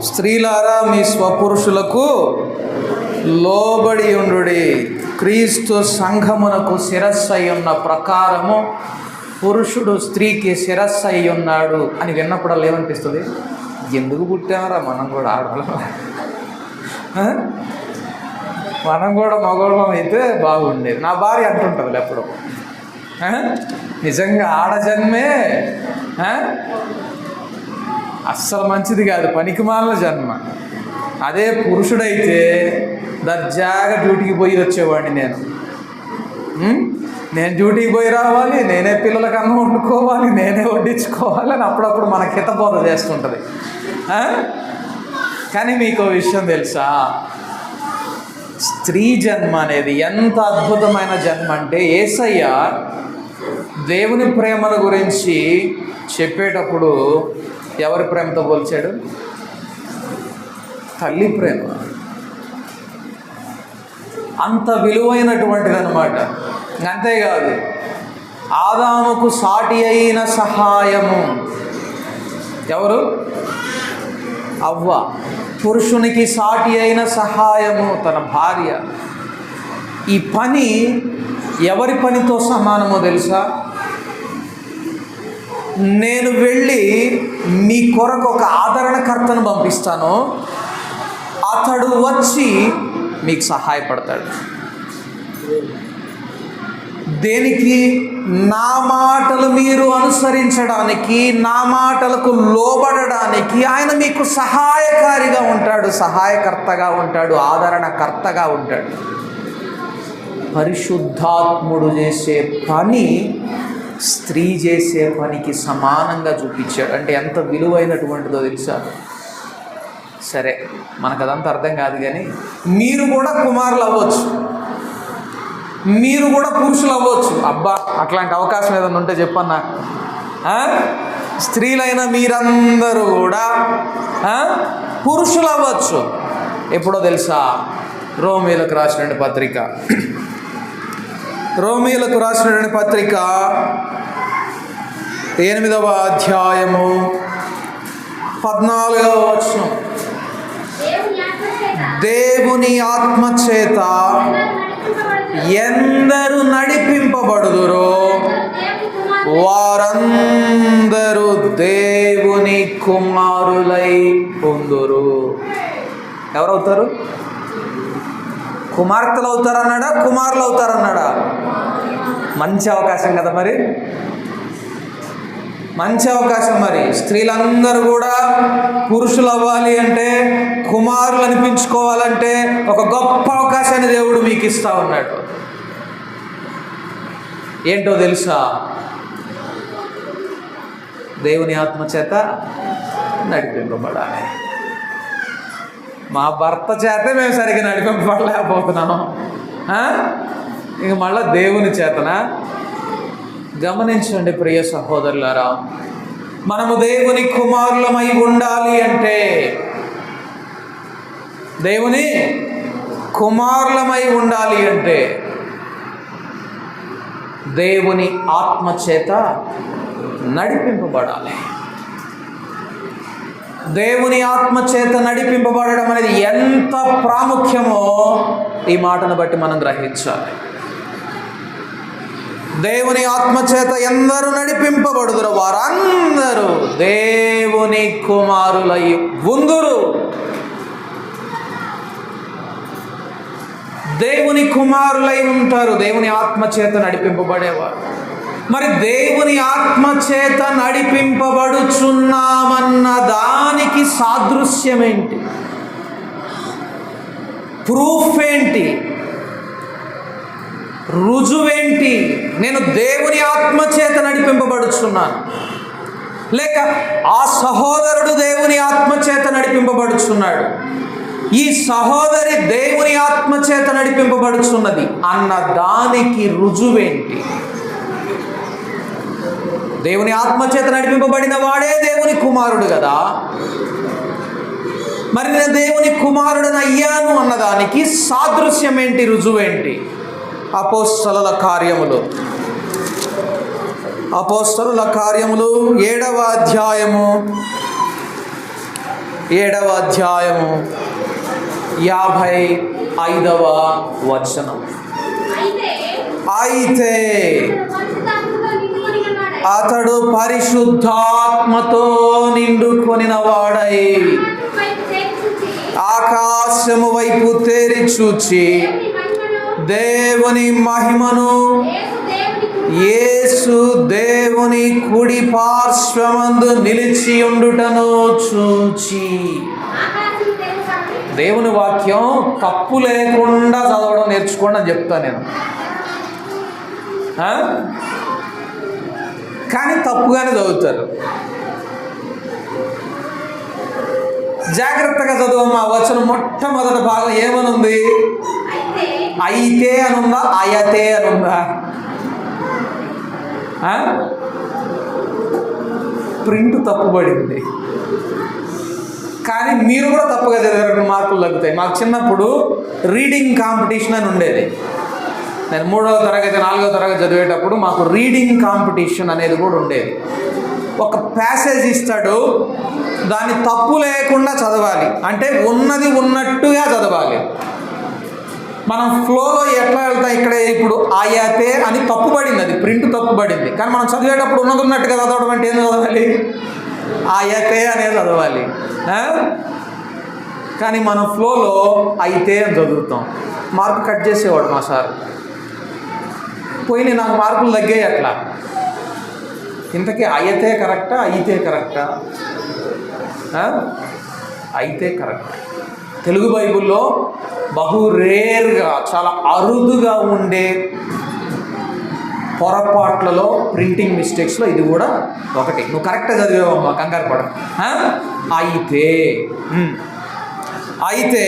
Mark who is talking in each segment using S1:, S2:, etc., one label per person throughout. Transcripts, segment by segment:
S1: స్త్రీలారా మీ స్వపురుషులకు లోబడి ఉండుడి క్రీస్తు సంఘమునకు శిరస్సు ఉన్న ప్రకారము పురుషుడు స్త్రీకి శిరస్సు ఉన్నాడు అని విన్నప్పుడల్లా ఏమనిపిస్తుంది? ఎందుకు పుట్టామరా మనం కూడా ఆడవాళ్ళం. మనం కూడా మగవాళ్ళం అయితే బాగుండేది. నా భార్య అంటుంటుంది ఎప్పుడు. నిజంగా ఆడజన్మే అస్సలు మంచిది కాదు పనికిమాల జన్మ. అదే పురుషుడైతే దర్జాగా డ్యూటీకి పోయి వచ్చేవాడిని నేను. నేను డ్యూటీకి పోయి రావాలి నేనే పిల్లలకు అన్నం వండుకోవాలి నేనే వడ్డించుకోవాలి అని అప్పుడప్పుడు మన హితబోధ చేస్తుంటుంది. కానీ మీకు విషయం తెలుసా? స్త్రీ జన్మ అనేది ఎంత అద్భుతమైన జన్మ అంటే ఏసయ్య దేవుని ప్రేమల గురించి చెప్పేటప్పుడు ఎవరి ప్రేమతో పోల్చాడు? తల్లి ప్రేమ. అంత విలువైనటువంటిది అనమాట అంతేకాదు ఆదాముకు సాటి అయిన సహాయము. ఎవరు? అవ్వ. పురుషునికి సాటి అయిన సహాయము తన భార్య. ఈ పని ఎవరి పనితో సమానమో తెలుసా? నేను వెళ్ళి మీ కొరకు ఒక ఆదరణకర్తను పంపిస్తాను. అతడు వచ్చి మీకు సహాయపడతాడు. దేనికి? నా మాటలు మీరు అనుసరించడానికి నా మాటలకు లోబడడానికి ఆయన మీకు సహాయకారిగా ఉంటాడు సహాయకర్తగా ఉంటాడు ఆదరణకర్తగా ఉంటాడు. పరిశుద్ధాత్ముడు చేసే పని స్త్రీ చేసే పనికి సమానంగా చూపించాడు. అంటే ఎంత విలువైనటువంటిదో తెలుసా? సరే మనకు అదంతా అర్థం కాదు కానీ మీరు కూడా కుమారులు అవ్వచ్చు మీరు కూడా పురుషులు అవ్వచ్చు అబ్బా అట్లాంటి అవకాశం ఏదైనా ఉంటే చెప్పన్నా. స్త్రీలైన మీరందరూ కూడా పురుషులు అవ్వచ్చు ఎప్పుడో తెలుసా? రోమీలకు రాసినటువంటి పత్రిక. రోమిలకు రాసినటువంటి పత్రిక ఎనిమిదవ అధ్యాయము పద్నాలుగవ వచనం.
S2: దేవుని ఆత్మ చేత
S1: ఎందరు
S2: నడిపింపబడుదురో,
S1: వారందరూ దేవుని కుమారులై పొందురు. ఎవరవుతారు? కుమార్తెలు అవుతారన్నాడా కుమారులు అవుతారన్నాడా మంచి అవకాశం కదా మరి? మంచి అవకాశం మరి. స్త్రీలందరూ కూడా పురుషులు అవ్వాలి అంటే కుమారులు అనిపించుకోవాలంటే ఒక గొప్ప అవకాశాన్ని దేవుడు మీకు ఇస్తా ఉన్నాడు. ఏంటో తెలుసా? దేవుని ఆత్మ చేత నడిపింపబడాలి. మా భర్త చేతే మేము సరిగ్గా నడిపింపబడలేకపోతున్నాము ఆ? ఇంక మళ్ళీ దేవుని చేతన గమనించండి ప్రియ సహోదరులారా. మనము దేవుని కుమారులమై ఉండాలి అంటే దేవుని కుమారులమై ఉండాలి అంటే దేవుని ఆత్మ చేత నడిపింపబడాలి. దేవుని ఆత్మ చేత నడిపింపబడడం అనేది ఎంత ప్రాముఖ్యమో ఈ మాటను బట్టి మనం గ్రహించాలి. దేవుని ఆత్మ చేత ఎందరూ నడిపింపబడుదురు వారందరూ దేవుని కుమారులై ఉందురు. దేవుని కుమారులై ఉంటారు. దేవుని ఆత్మ చేత నడిపింపబడేవారు. మరి దేవుని ఆత్మ చేత నడిపింపబడుచున్నామన్న దానికి సాదృశ్యం ఏంటి ప్రూఫ్ ఏంటి? రుజువేంటి? నేను దేవుని ఆత్మ చేత నడిపింపబడుచున్నాను. లేక ఆ సహోదరుడు దేవుని ఆత్మ చేత నడిపింపబడుచున్నాడు. ఈ సహోదరి దేవుని ఆత్మ చేత నడిపింపబడుచున్నది అన్న దానికి రుజువేంటి? దేవుని ఆత్మ చేత నడిపింపబడిన వాడే దేవుని కుమారుడు కదా. మరి నేను దేవుని కుమారుడని అయ్యాను అన్నదానికి సాదృశ్యం ఏంటి రుజువేంటి? అపోస్తల కార్యములు. అపోస్తలుల కార్యములు ఏడవ అధ్యాయము. ఏడవ అధ్యాయము యాభై ఐదవ వచనం.
S2: అయితే పరిశుద్ధాత్మతో నిండుకొని
S1: అతడు పరిశుద్ధాత్మతో నిండుకొనిన వాడై ఆకాశము వైపు తేరి చూచి
S2: దేవుని మహిమను, యేసు దేవుని కుడి
S1: పార్శ్వమందు నిలిచి ఉండుటను చూచి. దేవుని వాక్యం తప్పు లేకుండా చదవడం నేర్చుకోండి అని చెప్తాను నేను. కానీ తప్పుగానే చదువుతారు. జాగ్రత్తగా చదువు మా వచ్చిన మొట్టమొదటి భాగం ఏమనుంది?
S2: అయితే
S1: అనుందా అయతే అనుందా ప్రింట్ తప్పుబడింది. కానీ మీరు కూడా తప్పుగా చదివారు మార్కులు తగ్గుతాయి. మాకు చిన్నప్పుడు రీడింగ్ కాంపిటీషన్ అని ఉండేది. నేను మూడవ తరగతి నాలుగవ తరగతి చదివేటప్పుడు మాకు రీడింగ్ కాంపిటీషన్ అనేది కూడా ఉండేది. ఒక ప్యాసేజ్ ఇస్తాడు దాన్ని తప్పు లేకుండా చదవాలి. అంటే ఉన్నది ఉన్నట్టు మనం ఫ్లోలో ఎట్లా వెళ్తాం ఇక్కడ? ఇప్పుడు ఆయాతే అని తప్పుపడింది అది. ప్రింట్ తప్పుపడింది కానీ మనం చదివేటప్పుడు ఉన్నది ఉన్నట్టుగా చదవడం అంటే ఏం చదవాలి? ఆయాతే అనే చదవాలి. కానీ మనం ఫ్లోలో అయితే అని చదువుతాం. మార్కు కట్ చేసేవాడు మా సార్. పోయినాయి నాకు మార్కులు తగ్గాయి అట్లా. ఇంతకీ అయితే కరెక్టా? అయితే కరెక్టా? అయితే కరెక్ట్. తెలుగు బైబిల్లో బహు రేర్గా చాలా అరుదుగా ఉండే పొరపాట్లలో ప్రింటింగ్ మిస్టేక్స్లో ఇది కూడా ఒకటి. నువ్వు కరెక్ట్గా చదివేవమ్మా కంగారు పడ అయితే అయితే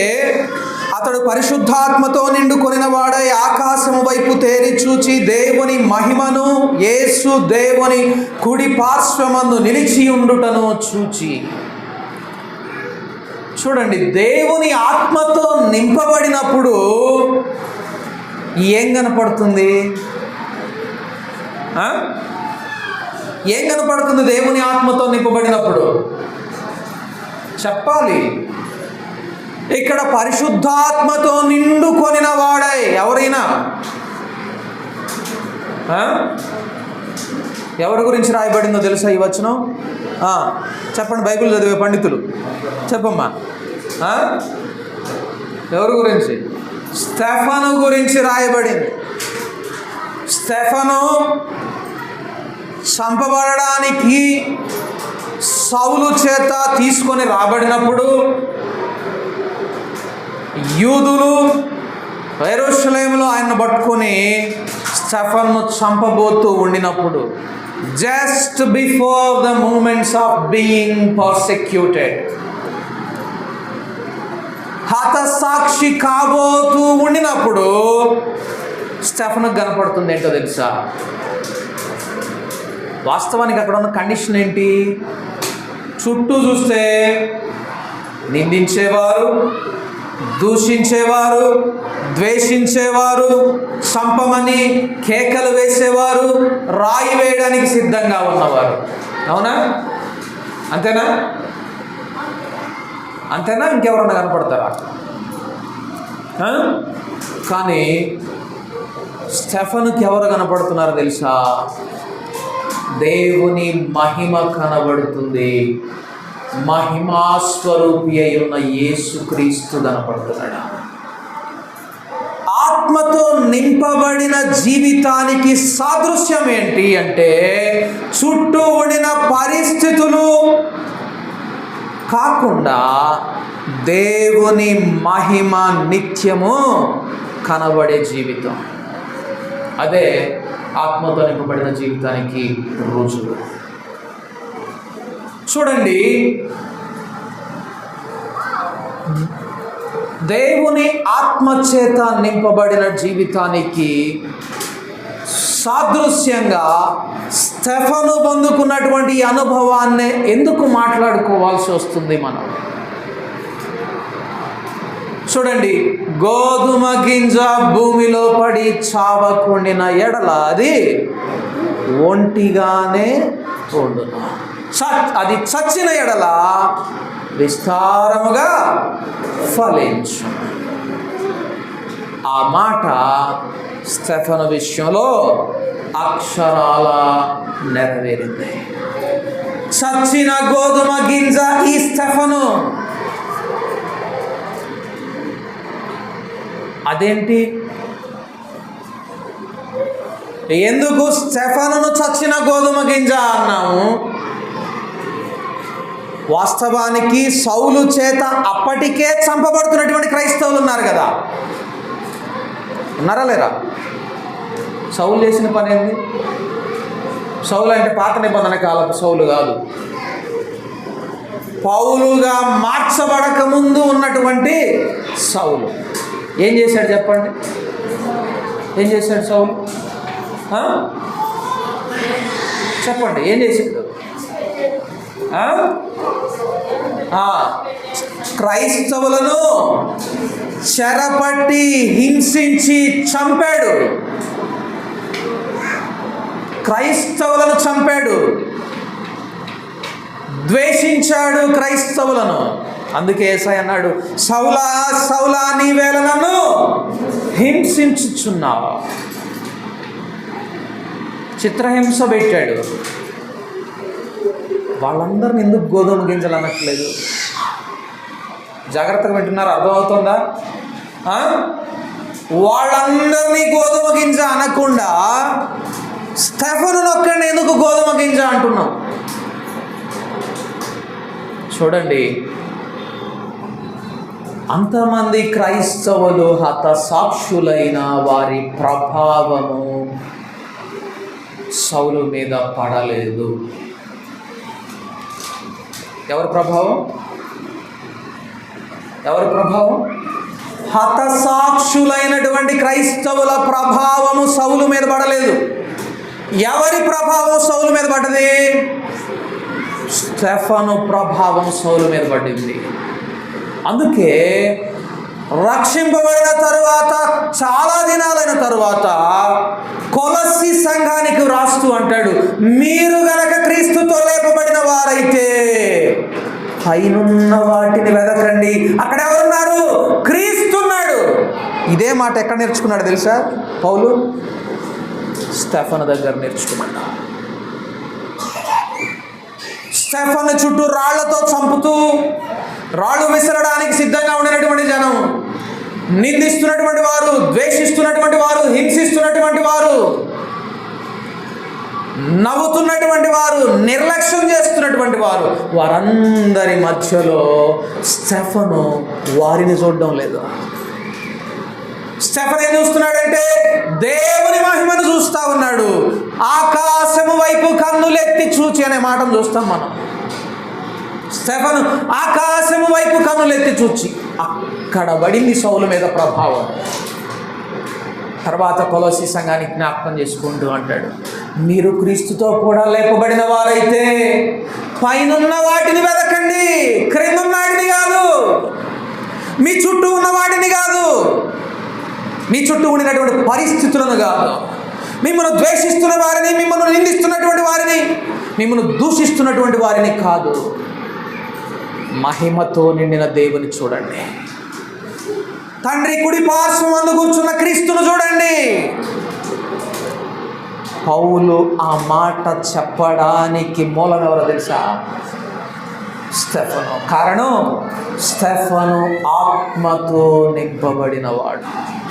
S1: అతడు పరిశుద్ధాత్మతో నిండుకొనిన వాడై ఆకాశము వైపు తేరి చూచి దేవుని మహిమను యేసు దేవుని కుడి పార్శ్వమందు నిలిచి ఉండుటను చూచి చూడండి దేవుని ఆత్మతో నింపబడినప్పుడు ఏం కనపడుతుంది? ఏం కనపడుతుంది దేవుని ఆత్మతో నింపబడినప్పుడు? చెప్పాలి. ఇక్కడ పరిశుద్ధాత్మతో నిండుకొనిన వాడై ఎవరైనా? ఎవరి గురించి రాయబడిందో తెలుసా ఈ వచనం? చెప్పండి బైబిల్ చదివే పండితులు. చెప్పమ్మా. ఎవరి గురించి? స్టెఫను గురించి రాయబడింది. స్టెఫను చంపబడడానికి సౌలు చేత తీసుకొని రాబడినప్పుడు యూదులు వైరోషలేములో ఆయన పట్టుకొని స్టెఫన్ను చంపబోతూ ఉండినప్పుడు just before the moments of being persecuted హతసాక్షి కాబోతూ ఉండినప్పుడు స్టెఫన్కు కనపడుతుంది ఏంటో తెలుసా? వాస్తవానికి అక్కడ ఉన్న కండిషన్ ఏంటి? చుట్టూ చూస్తే నిందించేవారు దూషించేవారు ద్వేషించేవారు చంపమని కేకలు వేసేవారు రాయి వేయడానికి సిద్ధంగా ఉన్నవారు. అవునా? అంతేనా? అంతేనా? ఇంకెవరన్నా కనపడతారా? కానీ స్టెఫన్కి ఎవరు కనపడుతున్నారో తెలుసా? దేవుని మహిమ కనబడుతుంది. మహిమాస్వరూపి అయి ఉన్న యేసుక్రీస్తు కనపడుతున్నాడు? ఆత్మతో నింపబడిన జీవితానికి సాదృశ్యం ఏంటి అంటే చుట్టూ ఉండిన పరిస్థితులు కాకుండా దేవుని మహిమ నిత్యము కనబడే జీవితం. అదే ఆత్మతో నింపబడిన జీవితానికి రుజువు. చూడండి దేవుని ఆత్మచేత నింపబడిన జీవితానికి సాదృశ్యంగా స్టెఫను పొందుకున్నటువంటి అనుభవాన్నే ఎందుకు మాట్లాడుకోవాల్సి వస్తుంది మనం? చూడండి గోధుమ గింజ భూమిలో పడి చావకుండిన ఎడల అది ఒంటిగానే ఉండును చ అది చచ్చిన ఎడల విస్తారముగా ఫలించు ఆ మాట స్టెఫను విషయంలో అక్షరాల నెరవేరింది. చచ్చిన గోధుమ గింజ ఈ స్టెఫను. అదేంటి? ఎందుకు స్టెఫనును చచ్చిన గోధుమ గింజ అన్నాము? వాస్తవానికి సౌలు చేత అప్పటికే చంపబడుతున్నటువంటి క్రైస్తవులు ఉన్నారు కదా. ఉన్నారా లేరా? సౌలు చేసిన పని ఏంది? సౌలు అంటే పాత నిబంధన కాలపు సౌలు కాదు. పౌలుగా మార్చబడక ముందు ఉన్నటువంటి సౌలు. ఏం చేశాడు చెప్పండి? ఏం చేశాడు సౌలు? చెప్పండి ఏం చేశాడు? క్రైస్తవులను చెరపట్టి హింసించి చంపాడు. క్రైస్తవులను చంపాడు. ద్వేషించాడు క్రైస్తవులను. అందుకే ఏసై అన్నాడు సౌలా సౌలా నీ వేళ నన్ను హింసించుచున్నావు. చిత్రహింస పెట్టాడు. వాళ్ళందరిని ఎందుకు గోధుమ గింజలు అనట్లేదు? జాగ్రత్తగా వింటున్నారు? అర్థమవుతుందా? వాళ్ళందరినీ గోధుమ గింజ అనకుండా స్టెఫను ఒక్కడిని ఎందుకు గోధుమ గింజ అంటున్నాం చూడండి అంతమంది క్రైస్తవులు హతసాక్షులైన వారి ప్రభావము సౌలు మీద పడలేదు. ఎవరి ప్రభావం? ఎవరి ప్రభావం? హతసాక్షులైనటువంటి క్రైస్తవుల ప్రభావము సౌలు మీద పడలేదు. ఎవరి ప్రభావం సౌలు మీద పడ్డది? స్టెఫను ప్రభావం సౌలు మీద పడింది. అందుకే రక్షింపబడిన తరువాత చాలా దినాలైన తరువాత కొలసి సంఘానికి రాస్తూ అంటాడు మీరు గనక క్రీస్తుతో లేపబడిన వారైతే పైనున్న వాటిని వెదకండి. అక్కడ ఎవరున్నారు? క్రీస్తున్నాడు. ఇదే మాట ఎక్కడ నేర్చుకున్నాడు తెలుసా? పౌలు? స్టెఫన్ దగ్గర నేర్చుకున్నాడు స్టెఫన్ చుట్టూ రాళ్ళతో చంపుతూ రాళ్ళు విసరడానికి సిద్ధంగా ఉండినటువంటి జనం నిందిస్తున్నటువంటి వారు ద్వేషిస్తున్నటువంటి వారు హింసిస్తున్నటువంటి వారు నవ్వుతున్నటువంటి వారు నిర్లక్ష్యం చేస్తున్నటువంటి వారు వారందరి మధ్యలో స్టెఫను వారిని చూడడం లేదు. స్టెఫన్ ఏం చూస్తున్నాడంటే దేవుని మహిమను చూస్తా ఉన్నాడు. ఆకాశము వైపు కన్నులెత్తి చూచి అనే మాటను చూస్తాం మనం. స్టెఫను ఆకాశము వైపు కన్నులెత్తి చూచి. అక్కడ పడింది సౌలు మీద ప్రభావం. తర్వాత కొలసి సంఘానికి జ్ఞాపకం చేసుకుంటూ అంటాడు మీరు క్రీస్తుతో కూడా లేపబడిన వారైతే పైనున్న వాటిని వెతకండి క్రింద వాటిని కాదు మీ చుట్టూ ఉన్న వాటిని కాదు మీ చుట్టూ ఉండినటువంటి పరిస్థితులను కాదు మిమ్మల్ని ద్వేషిస్తున్న వారిని మిమ్మల్ని నిందిస్తున్నటువంటి వారిని మిమ్మల్ని దూషిస్తున్నటువంటి వారిని కాదు. మహిమతో నిండిన దేవుని చూడండి. తండ్రి కుడి పార్శ్వమందు కూర్చున్న క్రీస్తును చూడండి. పౌలు ఆ మాట చెప్పడానికి మూలం ఎవరో తెలుసా? స్టెఫను. కారణం స్టెఫను ఆత్మతో నింపబడినవాడు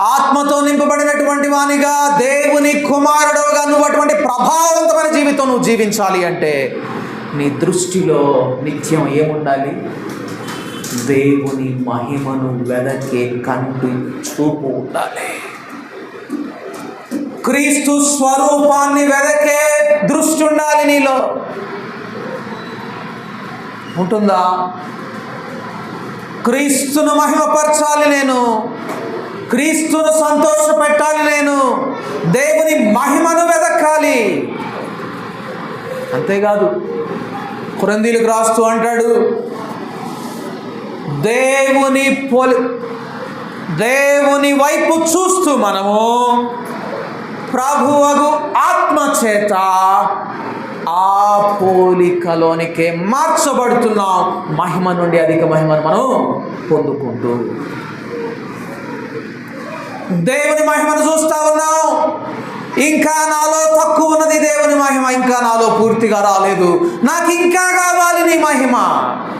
S1: ఆత్మతో నింపబడినటువంటి వానిగా దేవుని కుమారుడుగా నువ్వు అటువంటి ప్రభావవంతమైన జీవితం నువ్వు జీవించాలి అంటే నీ దృష్టిలో నిత్యం ఏముండాలి? దేవుని మహిమను వెదకే కంటి చూపు ఉండాలి. క్రీస్తు స్వరూపాన్ని వెదకే దృష్టి ఉండాలి నీలో. ఉంటుందా? క్రీస్తును మహిమపరచాలి నేను. క్రీస్తును సంతోష పెట్టాలి నేను. దేవుని మహిమను వెదక్కాలి. అంతేకాదు కురందీలకు రాస్తూ అంటాడు దేవుని పోలి దేవుని వైపు చూస్తూ మనము ప్రభువగు ఆత్మచేత ఆ పోలికలోనికే మార్చబడుతున్నాం. మహిమ నుండి అధిక మహిమను మనం పొందుకుంటూ దేవుని మహిమను చూస్తా ఉన్నాం. ఇంకా నాలో తక్కువ ఉన్నది దేవుని మహిమ ఇంకా నాలో పూర్తిగా రాలేదు. నాకు ఇంకా కావాలి నీ మహిమ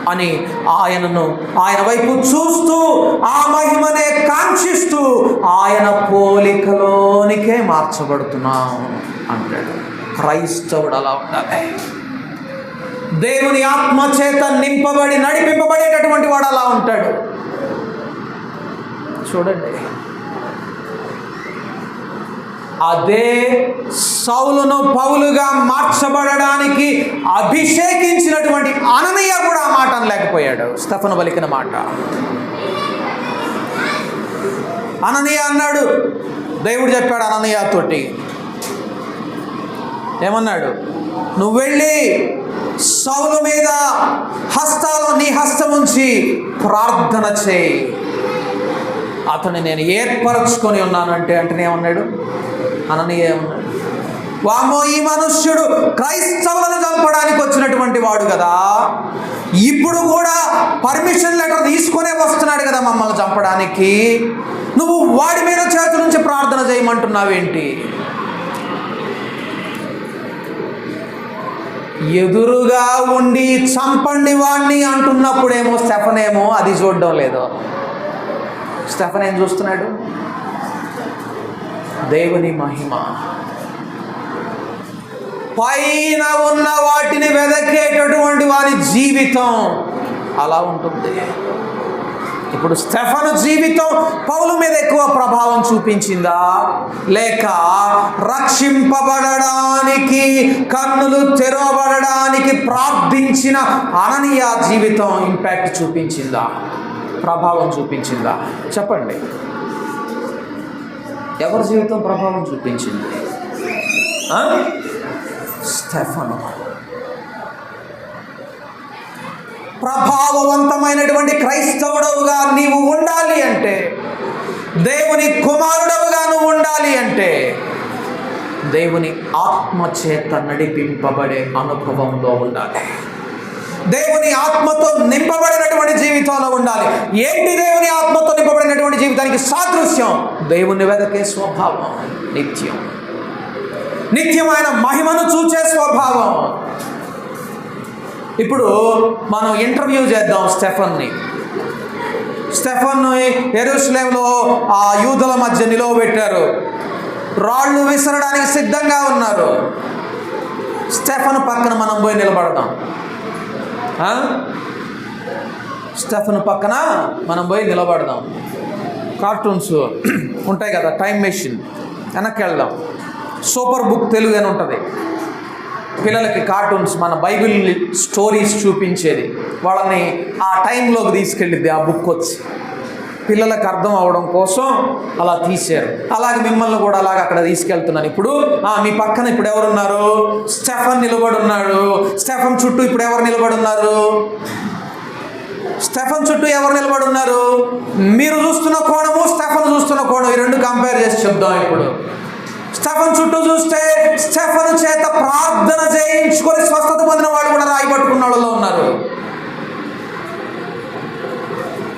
S1: అని ఆయనను ఆయన వైపు చూస్తూ ఆ మహిమనే కాంక్షిస్తూ ఆయన పోలికలోనికే మార్చబడుతున్నాం అంటాడు. క్రైస్తవుడు అలా ఉండాలి. దేవుని ఆత్మ చేత నింపబడి నడిపింపబడేటటువంటి వాడు అలా ఉంటాడు. చూడండి. అదే సౌలును పౌలుగా మార్చబడడానికి అభిషేకించినటువంటి అననీయ కూడా ఆ మాట అనలేకపోయాడు. స్తఫను పలికిన మాట. అననీయ అన్నాడు దేవుడు చెప్పాడు అననీయతోటి ఏమన్నాడు? నువ్వు వెళ్ళి సౌలు మీద హస్తాలు నీ హస్తం ఉంచి ప్రార్థన చేయి. అతన్ని నేను ఏర్పరచుకొని ఉన్నానంటే అంటే ఉన్నాడు అననీయ ఏమన్నాడు? వామో ఈ మనుష్యుడు క్రైస్తవులను చంపడానికి వచ్చినటువంటి వాడు కదా. ఇప్పుడు కూడా పర్మిషన్ లెటర్ తీసుకునే వస్తున్నాడు కదా మమ్మల్ని చంపడానికి. నువ్వు వాడి మీద చేతి నుంచి ప్రార్థన చేయమంటున్నావేంటి? ఎదురుగా ఉండి చంపండి వాణ్ణి అంటున్నప్పుడేమో స్టెఫనేమో అది చూడడం లేదు. స్టెఫన్ ఏం చూస్తున్నాడు? దేవుని మహిమ. పైన ఉన్న వాటిని వెదకేటటువంటి వారి జీవితం అలా ఉంటుంది. ఇప్పుడు స్టెఫను జీవితం పౌలు మీద ఎక్కువ ప్రభావం చూపించిందా? లేక రక్షింపబడడానికి కన్నులు తెరవబడడానికి ప్రార్థించిన అననీయ జీవితం ఇంపాక్ట్ చూపించిందా? ప్రభావం చూపించిందా? చెప్పండి. ఎవరి జీవితం ప్రభావం చూపించింది? స్టెఫను. ప్రభావవంతమైనటువంటి క్రైస్తవుడవుగా నీవు ఉండాలి అంటే దేవుని కుమారుడవుగా నువ్వు ఉండాలి అంటే దేవుని ఆత్మ చేత నడిపింపబడే అనుభవంలో ఉండాలి. దేవుని ఆత్మతో నింపబడినటువంటి జీవితంలో ఉండాలి. ఏంటి దేవుని ఆత్మతో నింపబడినటువంటి జీవితానికి సాదృశ్యం? దేవుని వెదకే స్వభావం నిత్యం. నిత్యమైన మహిమను చూచే స్వభావం. ఇప్పుడు మనం ఇంటర్వ్యూ చేద్దాం స్టెఫన్ని. స్టెఫన్ ఎరుస్లేంలో ఆ యూదుల మధ్య నిలవబెట్టారు. రాళ్ళు విసరడానికి సిద్ధంగా ఉన్నారు. స్టెఫన్ పక్కన మనం పోయి నిలబడదాం. స్టెఫన్ పక్కన మనం పోయి నిలబడదాం. కార్టూన్స్ ఉంటాయి కదా టైం మెషిన్. వెనక్కి వెళ్దాం సూపర్ బుక్ తెలుగు అని ఉంటుంది. పిల్లలకి కార్టూన్స్ మన బైబిల్ స్టోరీస్ చూపించేది. వాళ్ళని ఆ టైంలోకి తీసుకెళ్ళిద్ది ఆ బుక్ వచ్చి. పిల్లలకు అర్థం అవడం కోసం అలా తీశారు. అలాగే మిమ్మల్ని కూడా అలాగ అక్కడ తీసుకెళ్తున్నాను. ఇప్పుడు ఆ, మీ పక్కన ఇప్పుడు ఎవరున్నారు? స్టెఫన్ నిలబడి ఉన్నాడు. స్టెఫన్ చుట్టూ ఇప్పుడు ఎవరు నిలబడి ఉన్నారు? స్టెఫన్ చుట్టూ ఎవరు నిలబడి ఉన్నారు? మీరు చూస్తున్న కోణము స్టెఫన్ చూస్తున్న కోణం. ఈ రెండు కంపేర్ చేసి చెప్దాం ఇప్పుడు. స్టెఫన్ చుట్టూ చూస్తే స్టెఫన్ చేత ప్రార్థన చేయించుకొని స్వస్థత పొందిన వాళ్ళు కూడా రాయి పట్టుకున్న వాళ్ళలో ఉన్నారు.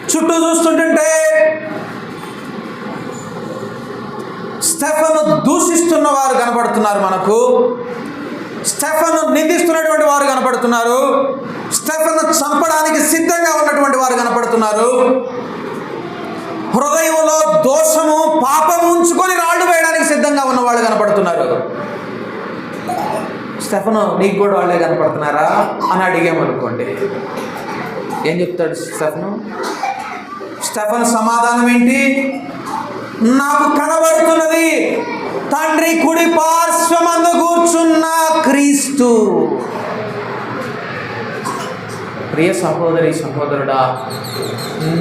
S1: చుట్టూ చూస్తుంటుంటే స్టెఫను దూషిస్తున్న వారు కనపడుతున్నారు మనకు. స్టెఫను నిందిస్తున్నటువంటి వారు కనపడుతున్నారు. స్టెఫను చంపడానికి సిద్ధంగా ఉన్నటువంటి వారు కనపడుతున్నారు. హృదయంలో దోషము పాపం ఉంచుకొని రాళ్ళు వేయడానికి సిద్ధంగా ఉన్నవాళ్ళు కనపడుతున్నారు. స్టెఫను నీకు కూడా వాళ్ళే కనపడుతున్నారా? అని అడిగామనుకోండి. ఏం చెప్తాడు స్టెఫను? స్టెఫన్ సమాధానం ఏంటి? నాకు కనబడుతున్నది తండ్రి కుడి పార్శ్వమందు కూర్చున్న క్రీస్తు. ప్రియ సహోదరి సహోదరుడా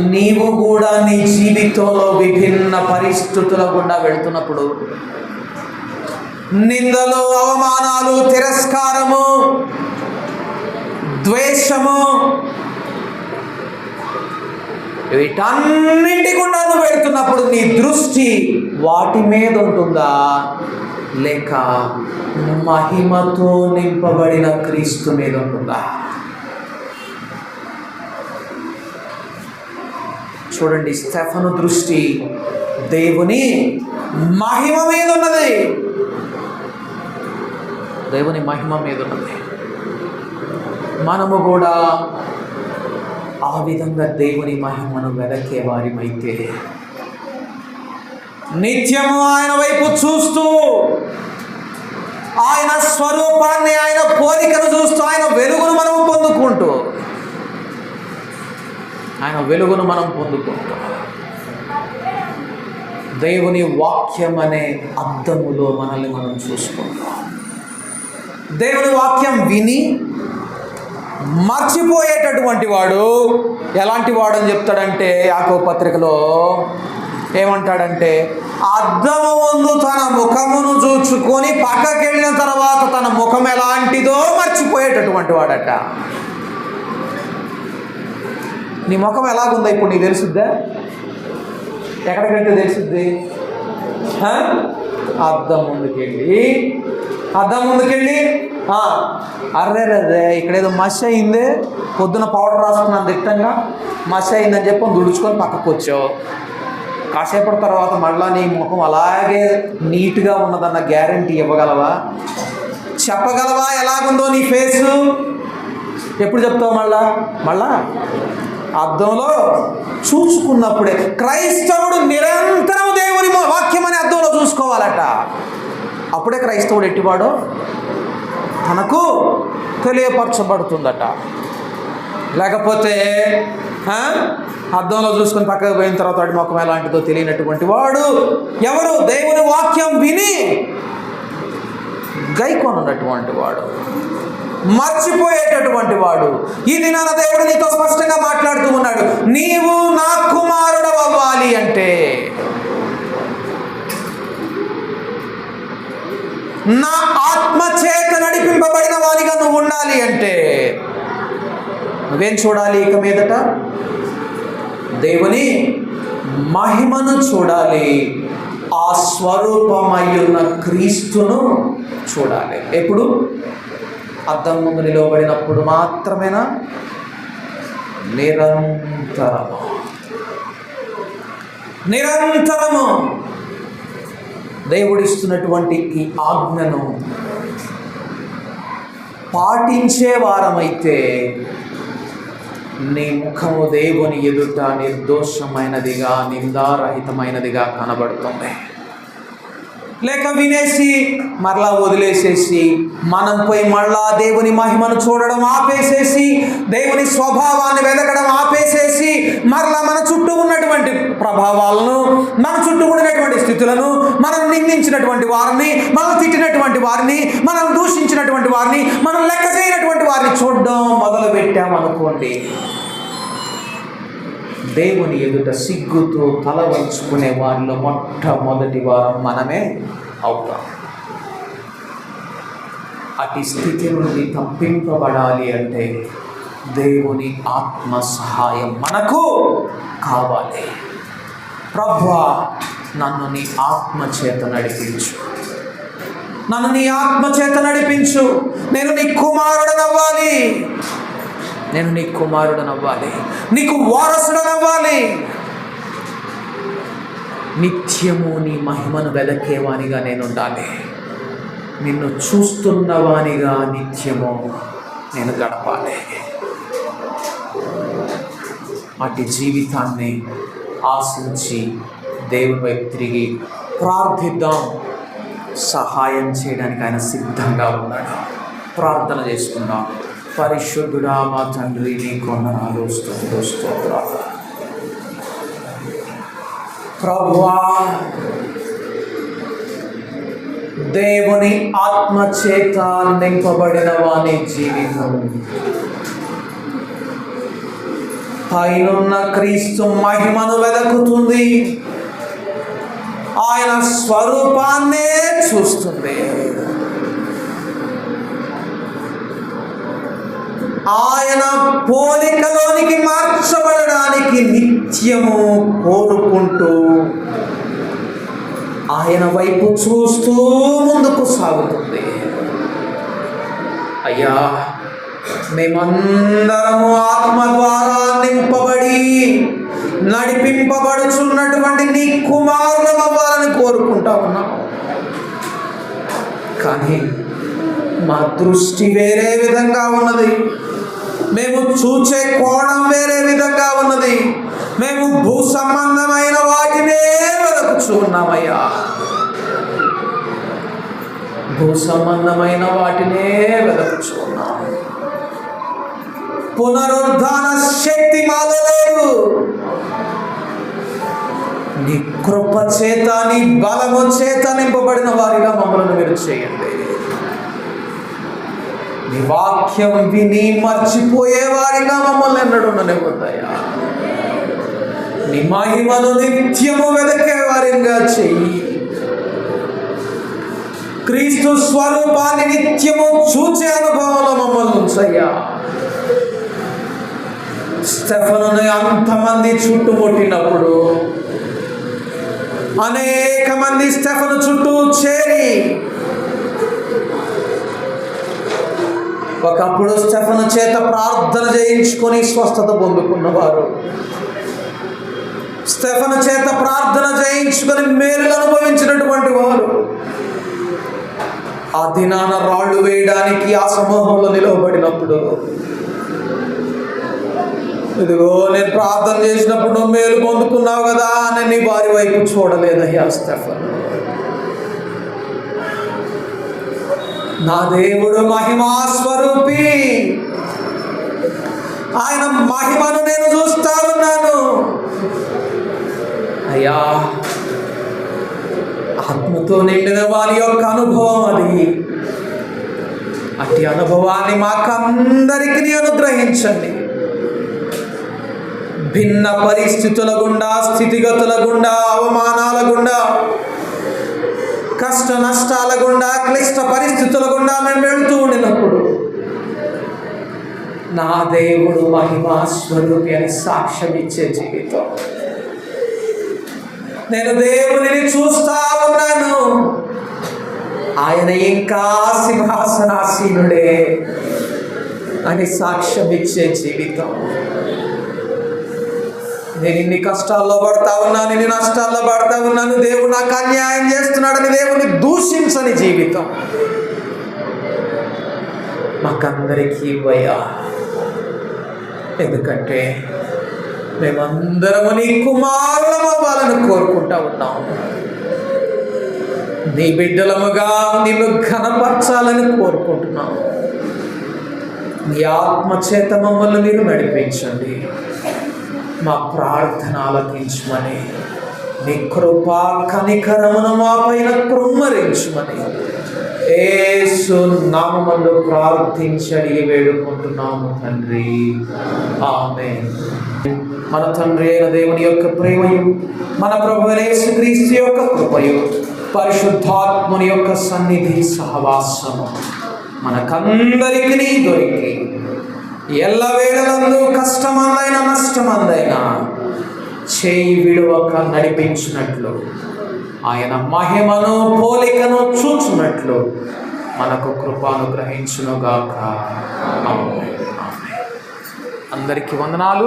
S1: నీవు కూడా నీ జీవితంలో విభిన్న పరిస్థితుల గుండా వెళ్తున్నప్పుడు నిందలు అవమానాలు తిరస్కారము ద్వేషము వీటన్నింటి గుండా నువ్వు వెళ్తున్నప్పుడు నీ దృష్టి వాటి మీద ఉంటుందా? లేక మహిమతో నింపబడిన క్రీస్తు మీద ఉంటుందా? చూడండి స్టెఫను దృష్టి దేవుని మహిమ మీద ఉన్నది. దేవుని మహిమ మీద ఉన్నది. మనము కూడా ఆ విధంగా దేవుని మహిమను వెదకే వారిమైతే నిత్యము ఆయన వైపు చూస్తూ ఆయన స్వరూపాన్ని ఆయన పోలికను చూస్తూ ఆయన వెలుగును మనం పొందుకుంటూ ఆయన వెలుగును మనం పొందుకుంటాం. దేవుని వాక్యం అనే అర్థములో మనల్ని మనం చూసుకుంటాం. దేవుని వాక్యం విని మర్చిపోయేటటువంటి వాడు ఎలాంటి వాడు అని చెప్తాడంటే యాకో పత్రికలో ఏమంటాడంటే అద్దము ముందు తన ముఖమును చూచుకొని పక్కకెళ్ళిన తర్వాత తన ముఖం ఎలాంటిదో మర్చిపోయేటటువంటి వాడట. నీ ముఖం ఎలాగుందో ఇప్పుడు నీకు తెలుసుద్దా? ఎక్కడికంటే తెలుసుద్ది? అద్దం ముందుకెళ్ళి అద్దం ముందుకెళ్ళి అర్రే అర్రే ఇక్కడ ఏదో మష అయిందే పొద్దున పౌడర్ రాసుకున్నాను దిట్టంగా మష అయిందని చెప్పి దుడుచుకొని పక్కకు వచ్చావు. కాసేపటి తర్వాత మళ్ళా నీ ముఖం అలాగే నీట్గా ఉన్నదన్న గ్యారంటీ ఇవ్వగలవా? చెప్పగలవా? ఎలాగుందో నీ ఫేసు? ఎప్పుడు చెప్తావు మళ్ళా? మళ్ళా అద్దంలో చూసుకున్నప్పుడే క్రైస్తవుడు నిరంతరం దేవుని మా- వాక్యం అనే అద్దంలో చూసుకోవాలట అప్పుడే క్రైస్తవుడు ఎట్టివాడో తనకు తెలియపరచబడుతుందట. లేకపోతే అర్థంలో అద్దంలో చూసుకొని పక్కకు పోయిన తర్వాత వాడి ముఖం ఎలాంటిదో తెలియనటువంటి వాడు ఎవరు దేవుని వాక్యం విని గైకొనన్నటువంటి వాడు మర్చిపోయేటటువంటి వాడు. ఈ దినాన దేవుడు నీతో స్పష్టంగా మాట్లాడుతూ ఉన్నాడు నీవు నా కుమార్ అవ్వాలి అంటే నా ఆత్మ చేత నడిపింపబడిన వానిగా నువ్వు ఉండాలి అంటే నువ్వేం చూడాలి ఇక మీదట? దేవుని మహిమను చూడాలి. ఆ స్వరూపమయ్యున్న క్రీస్తును చూడాలి. ఎప్పుడు? అద్దం ముందు నిలవబడినప్పుడు మాత్రమేనా? నిరంతరము. నిరంతరము. దేవుడిస్తున్నటువంటి ఈ ఆజ్ఞను పాటించే వారమైతే నీ ముఖము దేవుని ఎదుట నిర్దోషమైనదిగా నిందారహితమైనదిగా కనబడుతుంది. లేక వినేసి మరలా వదిలేసేసి మనం పోయి మళ్ళా దేవుని మహిమను చూడడం ఆపేసేసి దేవుని స్వభావాన్ని వెతకడం ఆపేసేసి మరలా మన చుట్టూ ఉన్నటువంటి ప్రభావాలను మన చుట్టూ ఉన్నటువంటి స్థితులను మనం నిందించినటువంటి వారిని మనం తిట్టినటువంటి వారిని మనం దూషించినటువంటి వారిని మనం లెక్క చేయనటువంటి వారిని చూడడం మొదలు పెట్టామనుకోండి దేవుని ఎదుట సిగ్గుతో తల వంచుకునే వారిలో మొట్టమొదటి వారం మనమే అవుతాం. అటు స్థితి నుండి తప్పింపబడాలి అంటే దేవుని ఆత్మ సహాయం మనకు కావాలి. ప్రభా నన్ను నీ ఆత్మ చేత నడిపించు. నన్ను నీ ఆత్మ చేత నడిపించు. నేను నీ కుమారుడనవ్వాలి. నేను నీ కుమారుడనవ్వాలి. నీకు వారసుడనవ్వాలి. నిత్యము నీ మహిమను వెదకేవానిగా నేను ఉండాలి నిన్ను చూస్తున్నవానిగా నిత్యము నేను గడపాలి. అటు జీవితాన్ని ఆశించి దేవుని వైపు తిరిగి ప్రార్థిద్దాం. సహాయం చేయడానికి ఆయన సిద్ధంగా ఉన్నాడు. ప్రార్థన చేసుకుందాం. పరిశుద్ధుడా మా తండ్రి నీ కొందనాలు స్తోత్ర ప్రభువా దేవుని ఆత్మ చేత నింపబడిన వాని జీవితం. పైనున్న క్రీస్తు మహిమను వెదకుతుంది. ఆయన స్వరూపాన్నే చూస్తుంది. ఆయన పోలికలోనికి మార్చబడడానికి నిత్యము కోరుకుంటూ ఆయన వైపు చూస్తూ ముందుకు సాగుతుంది. అయ్యా మేమందరము ఆత్మ ద్వారా నింపబడి నడిపింపబడుచున్నటువంటి నీ కుమారులం అవ్వాలని కోరుకుంటా ఉన్నాం. కానీ మా దృష్టి వేరే విధంగా ఉన్నది. మేము చూచే కోణం వేరే విధంగా ఉన్నది. మేము భూ సంబంధమైన వాటినే వెతుకుచూ ఉన్నామయ్యా. భూ సంబంధమైన వాటినే వెతుకుచూ ఉన్నాము పునరుద్ధాన శక్తి మాలో లేదు. నీ కృప చేత నీ బలము చేత నింపబడిన వారిగా మమ్మల్ని మీరు చేయండి. నీ వాక్యం విని మర్చిపోయే వారిగా మమ్మల్ని ఎన్నడూ ఉండనివ్వద్దయ్యా నీ మహిమను నిత్యము వెదకే వారిగా చెయ్యి. క్రీస్తు స్వరూపాన్ని నిత్యము చూచే అనుభవంలో మమ్మల్ని ఉంచయ్యా. స్టెఫనుని అంతమంది చుట్టుముట్టినప్పుడు అనేక మంది స్టెఫను చుట్టూ చేరి ఒకప్పుడు స్టెఫను చేత ప్రార్థన చేయించుకొని స్వస్థత పొందుకున్నవారు. స్టెఫను చేత ప్రార్థన చేయించుకొని మేలు అనుభవించినటువంటి వారు. ఆ దినాన రాళ్ళు వేయడానికి ఆ సమూహంలో నిలవబడినప్పుడు ఇదిగో నేను ప్రార్థన చేసినప్పుడు నువ్వు మేలు పొందుకున్నావు కదా అని నీ వారి వైపు చూడలేదయ్యా స్టెఫన్. నా దేవుడు మహిమా స్వరూపి. ఆయన మహిమను నేను చూస్తా ఉన్నాను. అయ్యా ఆత్మతో నిండిన వారి యొక్క అనుభవం అది. అట్టి అనుభవాన్ని మాకందరికి అనుగ్రహించండి. భిన్న పరిస్థితుల గుండా స్థితిగతుల గుండా అవమానాల గుండా కష్ట నష్టాల గుండా క్లిష్ట పరిస్థితుల గుండా మేము వెళుతూ ఉండినప్పుడు నా దేవుడు మహిమా స్వరూపి అని సాక్ష్యం ఇచ్చే జీవితం. నేను దేవునిని చూస్తా ఉన్నాను. ఆయన ఇంకా సింహాసనాసీనుడే అని సాక్ష్యం ఇచ్చే జీవితం. నేను ఇన్ని కష్టాల్లో పడతా ఉన్నాను ఇన్ని నష్టాల్లో పడతా ఉన్నాను. దేవుడు నాకు అన్యాయం చేస్తున్నాడని దేవుని దూషించని జీవితం. మాకందరికీ భయా. ఎందుకంటే మేమందరము నీ కుమారులం అవ్వాలని కోరుకుంటా ఉన్నాం నీ బిడ్డలముగా నిన్ను ఘనపరచాలని కోరుకుంటున్నాం నీ ఆత్మచేత మమ్మల్ని మీరు నడిపించండి. మా ప్రార్థన ఆలకించమని నీ కృపా కనికరమును మా పైన కృమ్మరించమని ఏసు నామంలో ప్రార్థించడి వేడుకుంటున్నాము తండ్రి. ఆమె మన తండ్రి అయిన దేవుని యొక్క ప్రేమయు మన ప్రభు క్రీస్తు యొక్క కృపయు పరిశుద్ధాత్ముని యొక్క సన్నిధి సహవాసము మనకందరికీ దొరికి. ఎల్ల వేళలందు కష్టమందైన నష్టమందైన చేయి విడువక నడిపించినట్లు ఆయన మహిమను పోలికను చూచున్నట్లు మనకు కృపను గ్రహించునుగాక అందరికీ వందనాలు.